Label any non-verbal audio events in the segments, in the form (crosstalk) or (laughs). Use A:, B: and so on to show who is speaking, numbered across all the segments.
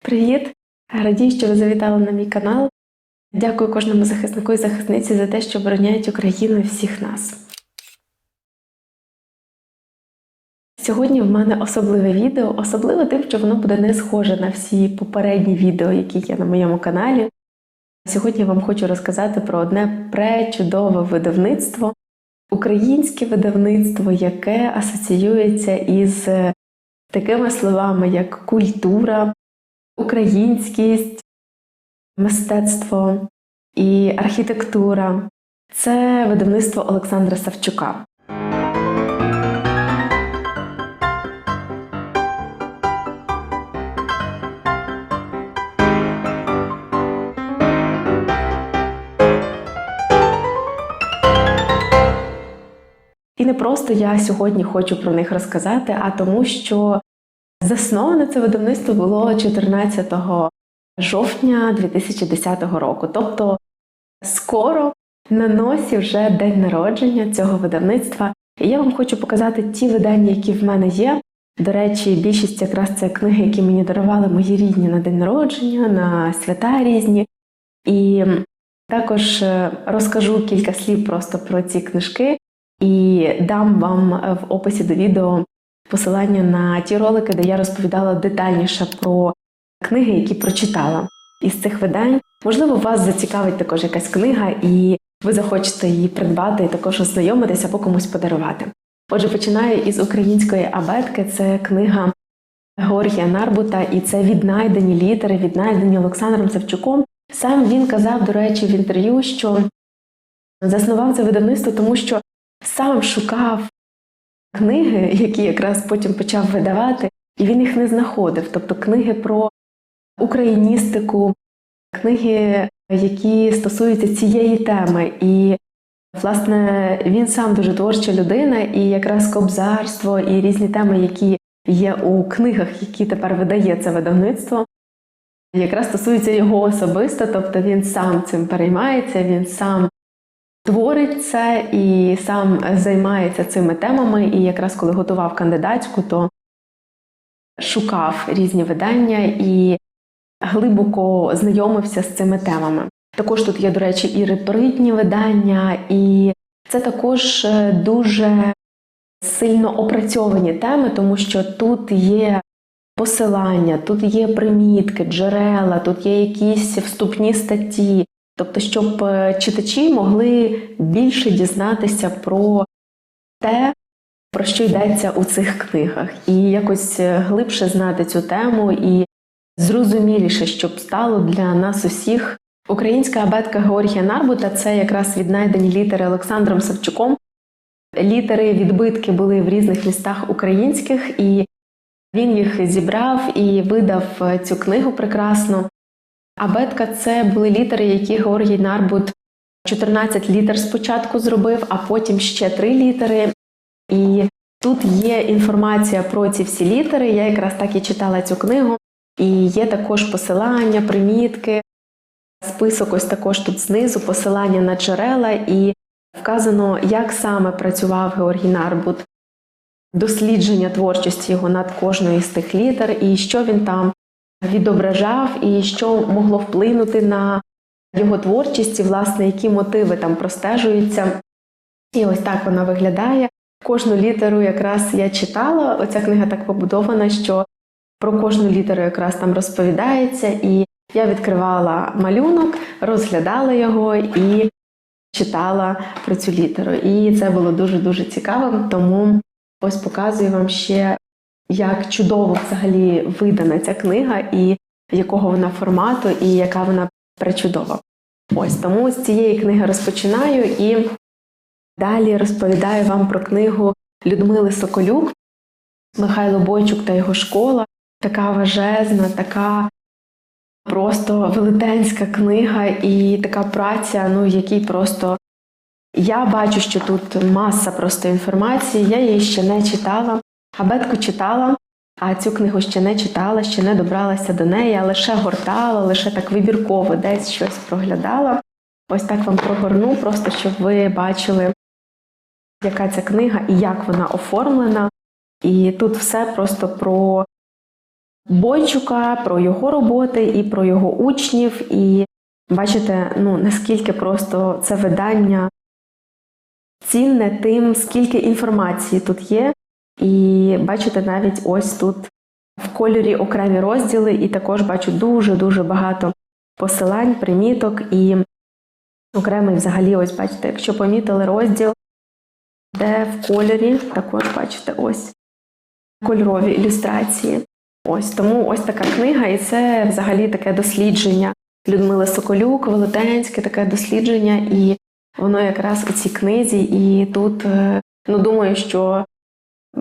A: Привіт! Радію, що ви завітали на мій канал. Дякую кожному захиснику і захисниці за те, що обороняють Україну і всіх нас. Сьогодні в мене особливе відео, особливо тим, що воно буде не схоже на всі попередні відео, які є на моєму каналі. Сьогодні я вам хочу розказати про одне пречудове видавництво, українське видавництво, яке асоціюється із такими словами, як культура, українськість, мистецтво і архітектура. Це видавництво Олександра Савчука. І не просто я сьогодні хочу про них розказати, а тому, що засноване це видавництво було 14 жовтня 2010 року. Тобто скоро на носі вже день народження цього видавництва. І я вам хочу показати ті видання, які в мене є. До речі, більшість якраз це книги, які мені дарували мої рідні на день народження, на свята різні. І також е, розкажу кілька слів просто про ці книжки і дам вам в описі до відео посилання на ті ролики, де я розповідала детальніше про книги, які прочитала із цих видань. Можливо, вас зацікавить також якась книга, і ви захочете її придбати і також ознайомитися або комусь подарувати. Отже, починаю із української абетки. Це книга Георгія Нарбута, і це віднайдені літери, віднайдені Олександром Савчуком. Сам він казав, до речі, в інтерв'ю, що заснував це видавництво, тому що сам шукав книги, які якраз потім почав видавати, і він їх не знаходив. Тобто книги про україністику, книги, які стосуються цієї теми. І, власне, він сам дуже творча людина, і якраз кобзарство і різні теми, які є у книгах, які тепер видає це видавництво. Якраз стосуються його особисто, тобто він сам цим переймається, він сам творить це і сам займається цими темами. І якраз коли готував кандидатську, то шукав різні видання і глибоко знайомився з цими темами. Також тут є, до речі, і репритні видання, і це також дуже сильно опрацьовані теми, тому що тут є посилання, тут є примітки, джерела, тут є якісь вступні статті. Тобто, щоб читачі могли більше дізнатися про те, про що йдеться у цих книгах, і якось глибше знати цю тему, і зрозуміліше, щоб стало для нас усіх. Українська абетка Георгія Нарбута це якраз віднайдені літери Олександром Савчуком. Літери відбитки були в різних містах українських, і він їх зібрав і видав цю книгу прекрасну. Абетка це були літери, які Георгій Нарбут 14 літер спочатку зробив, а потім ще 3 літери. І тут є інформація про ці всі літери. Я якраз так і читала цю книгу. І є також посилання, примітки, список ось також тут знизу, посилання на джерела, і вказано, як саме працював Георгій Нарбут, дослідження творчості його над кожною з тих літер, і що він там відображав, і що могло вплинути на його творчість, і, власне, які мотиви там простежуються. І ось так вона виглядає. Кожну літеру якраз я читала. Оця книга так побудована, що про кожну літеру якраз там розповідається, і я відкривала малюнок, розглядала його і читала про цю літеру. І це було дуже-дуже цікавим, тому ось показую вам ще, як чудово взагалі видана ця книга, і якого вона формату, і яка вона пречудова. Ось тому з цієї книги розпочинаю і далі розповідаю вам про книгу Людмили Соколюк, Михайло Бойчук та його школа. Така важезна, така просто велетенська книга і така праця, ну, в якій просто я бачу, що тут маса просто інформації. Я її ще не читала. Абетку читала, а цю книгу ще не читала, ще не добралася до неї, а лише гортала, лише так вибірково десь щось проглядала. Ось так вам прогорну, просто щоб ви бачили, яка ця книга і як вона оформлена. І тут все просто про Бойчука, про його роботи і про його учнів. І бачите, ну наскільки просто це видання цінне тим, скільки інформації тут є. І бачите, навіть ось тут в кольорі окремі розділи, і також бачу дуже-дуже багато посилань, приміток і окремий взагалі, ось бачите, якщо помітили розділ, де в кольорі, також бачите, ось кольорові ілюстрації. Ось тому ось така книга, і це взагалі таке дослідження Людмили Соколюк, велетенське таке дослідження, і воно якраз у цій книзі. І тут е, ну думаю, що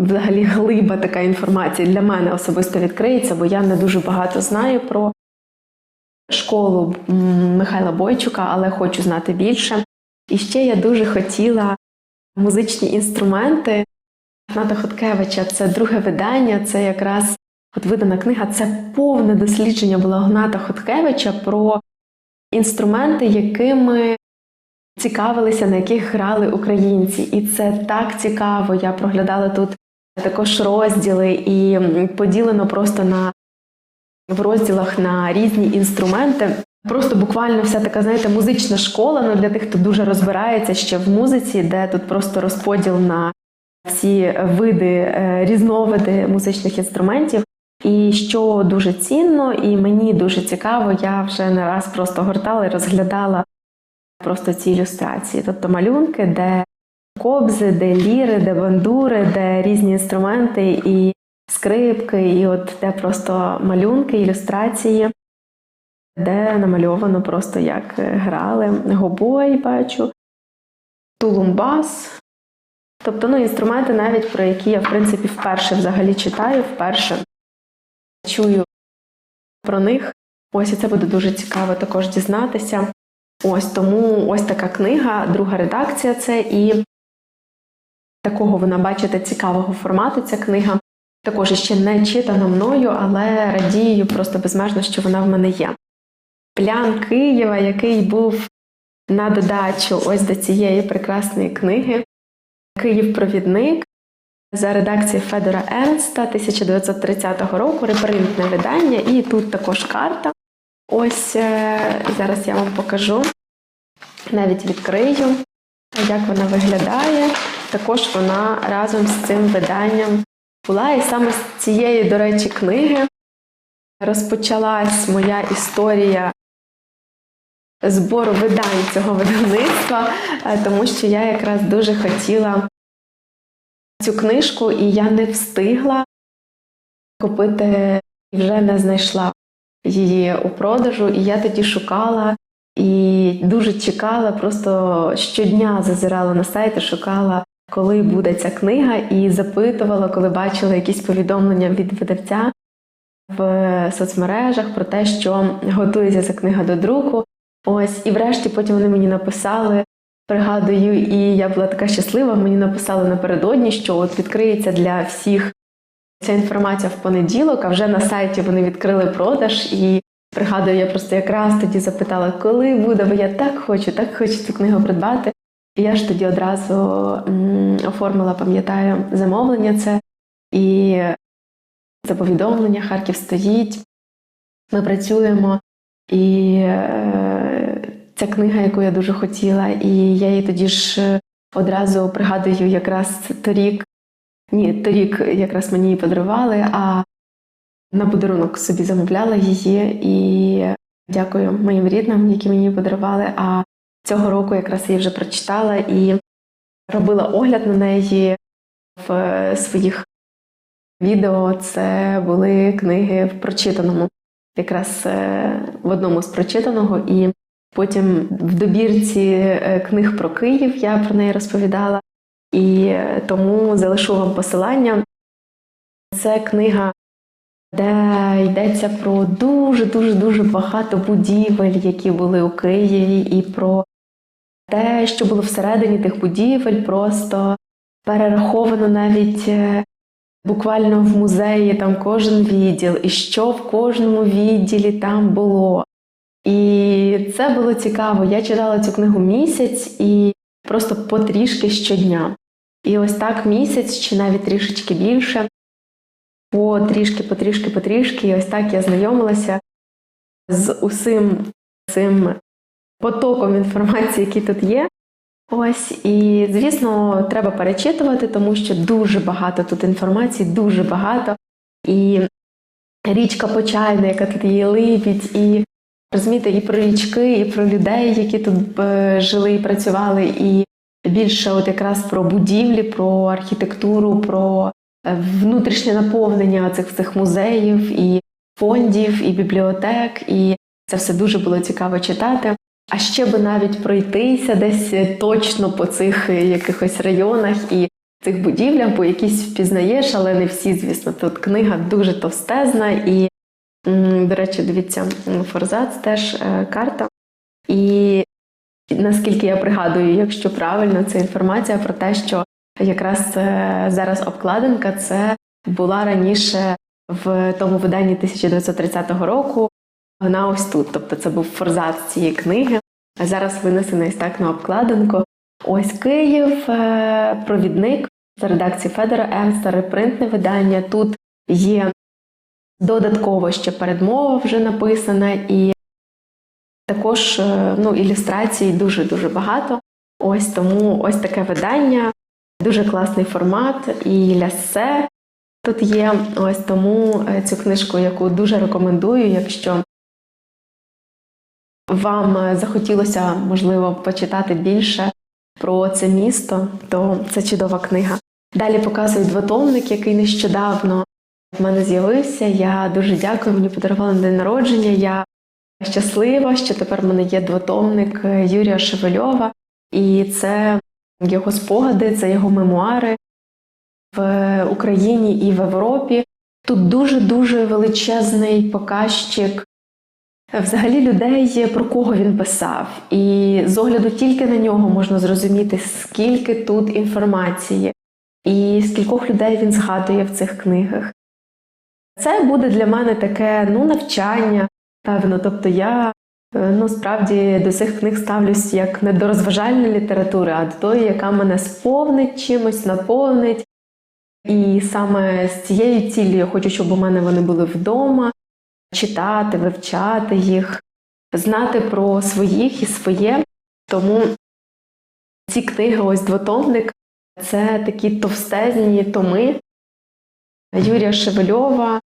A: взагалі глиба така інформація для мене особисто відкриється, бо я не дуже багато знаю про школу Михайла Бойчука, але хочу знати більше. І ще я дуже хотіла музичні інструменти Ната Хоткевича. Це друге видання, це якраз от видана книга. Це повне дослідження було Гната Хоткевича про інструменти, якими цікавилися, на яких грали українці. І це так цікаво. Я проглядала тут також розділи і поділено просто на в розділах на різні інструменти. Просто буквально вся така, знаєте, музична школа. Ну для тих, хто дуже розбирається ще в музиці, де тут просто розподіл на ці види, е, різновиди музичних інструментів. І що дуже цінно, і мені дуже цікаво, я вже не раз просто гортала і розглядала просто ці ілюстрації, тобто малюнки, де кобзи, де ліри, де бандури, де різні інструменти і скрипки, і от де просто малюнки, ілюстрації, де намальовано просто як грали гобой, бачу, тулумбас. Тобто, ну, інструменти, навіть про які я, в принципі, вперше взагалі читаю, вперше чую про них. Ось і це буде дуже цікаво також дізнатися. Ось тому ось така книга, друга редакція це і такого вона, бачите, цікавого формату ця книга. Також ще не читана мною, але радію просто безмежно, що вона в мене є. Плян Києва, який був на додачу ось до цієї прекрасної книги. Київ-провідник за редакцією Федора Ернста 1930 року, репринтне видання, і тут також карта. Ось е, зараз я вам покажу, навіть відкрию, як вона виглядає. Також вона разом з цим виданням була. І саме з цієї, до речі, книги розпочалась моя історія збору видань цього видавництва, е, тому що я якраз дуже хотіла цю книжку, і я не встигла купити і вже не знайшла її у продажу. І я тоді шукала і дуже чекала, просто щодня зазирала на сайт і шукала, коли буде ця книга, і запитувала, коли бачила якісь повідомлення від видавця в соцмережах про те, що готується ця книга до друку. Ось, і врешті потім вони мені написали, пригадую, і я була така щаслива. Мені написали напередодні, що от відкриється для всіх ця інформація в понеділок, а вже на сайті вони відкрили продаж. І пригадую, я просто якраз тоді запитала, коли буде, бо я так хочу, так хочу цю книгу придбати. І я ж тоді одразу оформила, пам'ятаю, замовлення це і це повідомлення Харків стоїть. Ми працюємо, і е, ця книга, яку я дуже хотіла, і я її тоді ж одразу пригадую, якраз торік. Ні, торік якраз мені її подарували, а на подарунок собі замовляла її і дякую моїм рідним, які мені її подарували. А цього року якраз її вже прочитала і робила огляд на неї в своїх відео. Це були книги в прочитаному, якраз е, в одному з прочитаного, і потім в добірці е, книг про Київ я про неї розповідала. І е, тому залишу вам посилання. Це книга, де йдеться про дуже-дуже дуже багато будівель, які були у Києві, і про те, що було всередині тих будівель, просто перераховано навіть е, буквально в музеї там кожен відділ, і що в кожному відділі там було. І це було цікаво. Я читала цю книгу місяць і просто потрішки щодня. І ось так місяць чи навіть трішечки більше. потрішки, потрішки, потрішки. І ось так я знайомилася з усім цим потоком інформації, який тут є. Ось, і звісно, треба перечитувати, тому що дуже багато тут інформації, дуже багато. І річка Почайна, яка тут є Либідь, і розумієте, і про річки, і про людей, які тут е, жили і працювали, і більше от якраз про будівлі, про архітектуру, про е, внутрішнє наповнення цих всіх музеїв і фондів, і бібліотек. І це все дуже було цікаво читати. А ще би навіть пройтися десь е, точно по цих е, якихось районах і цих будівлях, бо якісь впізнаєш, але не всі, звісно. Тут книга дуже товстезна, і, до речі, дивіться, Форзац теж е, карта. І наскільки я пригадую, якщо правильно, це інформація про те, що якраз зараз обкладинка це була раніше в тому виданні 1930 року. Вона ось тут, тобто це був форзац цієї книги. А зараз винесений ось так на обкладинку. Ось Київ, е, провідник за редакції Федора Ернста, репринтне видання. Тут є додатково ще передмова вже написана, і також е, ну, ілюстрацій дуже-дуже багато. Ось тому ось таке видання, дуже класний формат і лясе тут є. Ось тому е, цю книжку, яку дуже рекомендую, якщо вам е, захотілося, можливо, почитати більше про це місто, то це чудова книга. Далі показую двотомник, який нещодавно в мене з'явився. Я дуже дякую, мені подарували на день народження. Я щаслива, що тепер в мене є двотомник е, Юрія Шевельова, і це його спогади, це його мемуари в Україні і в Європі. Тут дуже-дуже величезний показчик взагалі людей, про кого він писав. І з огляду тільки на нього можна зрозуміти, скільки тут інформації, і скількох людей він згадує в цих книгах. Це буде для мене таке ну, навчання, певно. Тобто я е, ну, справді до цих книг ставлюсь як не до розважальної літератури, а до тої, яка мене сповнить чимось, наповнить. І саме з цією ціллю я хочу, щоб у мене вони були вдома, читати, вивчати їх, знати про своїх і своє. Тому ці книги, ось двотомник, це такі товстезні томи Юрія Шевельова,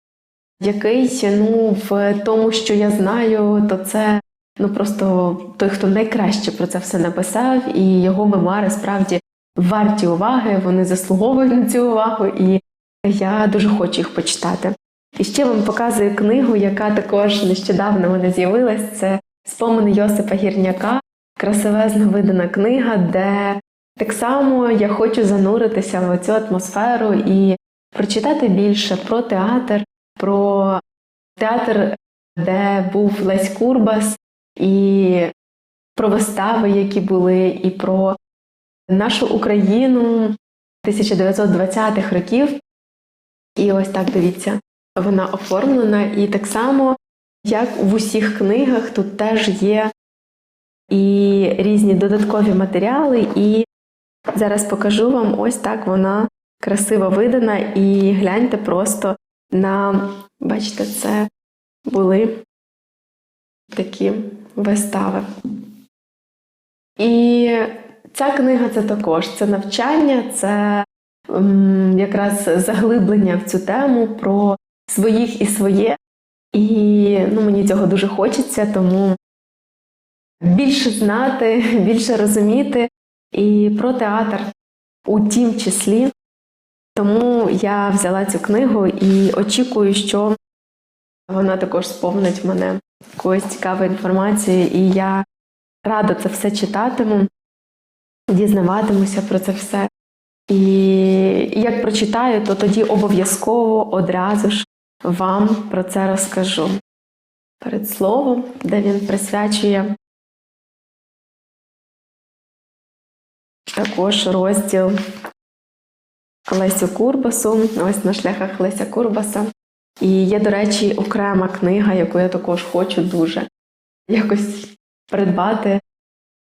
A: який ну, в тому, що я знаю, то це ну, просто той, хто найкраще про це все написав, і його мемуари справді варті уваги, вони заслуговують на цю увагу, і я дуже хочу їх почитати. І ще вам показую книгу, яка також нещодавно мене з'явилась. Це спомини Йосипа Гірняка, красивезна видана книга, де так само я хочу зануритися в цю атмосферу і прочитати більше про театр, про театр, де був Лесь Курбас, і про вистави, які були, і про нашу Україну 1920-х років. І ось так дивіться, вона оформлена. І так само, як в усіх книгах, тут теж є і різні додаткові матеріали. І зараз покажу вам ось так вона красиво видана. І гляньте просто на, бачите, це були такі вистави. І ця книга це також це навчання, це м, якраз заглиблення в цю тему про своїх і своє. І ну, мені цього дуже хочеться, тому більше знати, (laughs) більше розуміти і про театр у тім числі. Тому я взяла цю книгу і очікую, що вона також сповнить мене якоюсь цікавою інформацією, і я рада це все читатиму, дізнаватимуся про це все. І як прочитаю, то тоді обов'язково одразу ж вам про це розкажу. Перед словом, де він присвячує також розділ Лесю Курбасу, ось на шляхах Леся Курбаса. І є, до речі, окрема книга, яку я також хочу дуже якось придбати.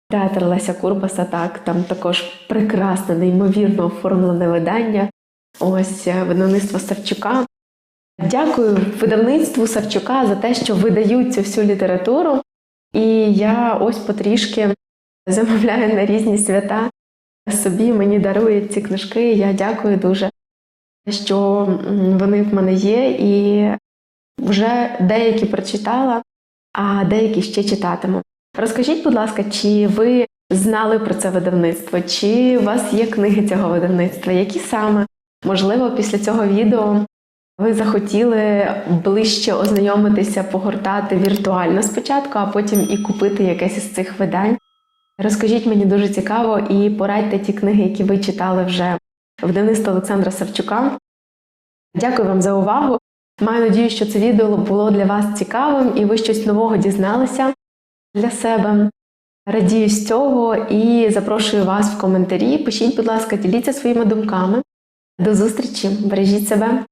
A: Театр Леся Курбаса, так, там також прекрасне, неймовірно оформлене видання. Ось е, видавництво Савчука. Дякую видавництву Савчука за те, що видають цю всю літературу. І я ось потрішки замовляю на різні свята собі, мені дарують ці книжки. Я дякую дуже, що вони в мене є, і вже деякі прочитала, а деякі ще читатиму. Розкажіть, будь ласка, чи ви знали про це видавництво, чи у вас є книги цього видавництва? Які саме? Можливо, після цього відео ви захотіли ближче ознайомитися, погортати віртуально спочатку, а потім і купити якесь із цих видань. Розкажіть мені дуже цікаво і порадьте ті книги, які ви читали вже в видавництво Олександра Савчука. Дякую вам за увагу. Маю надію, що це відео було для вас цікавим і ви щось нового дізналися для себе. Радію з цього і запрошую вас в коментарі. Пишіть, будь ласка, діліться своїми думками. До зустрічі! Бережіть себе!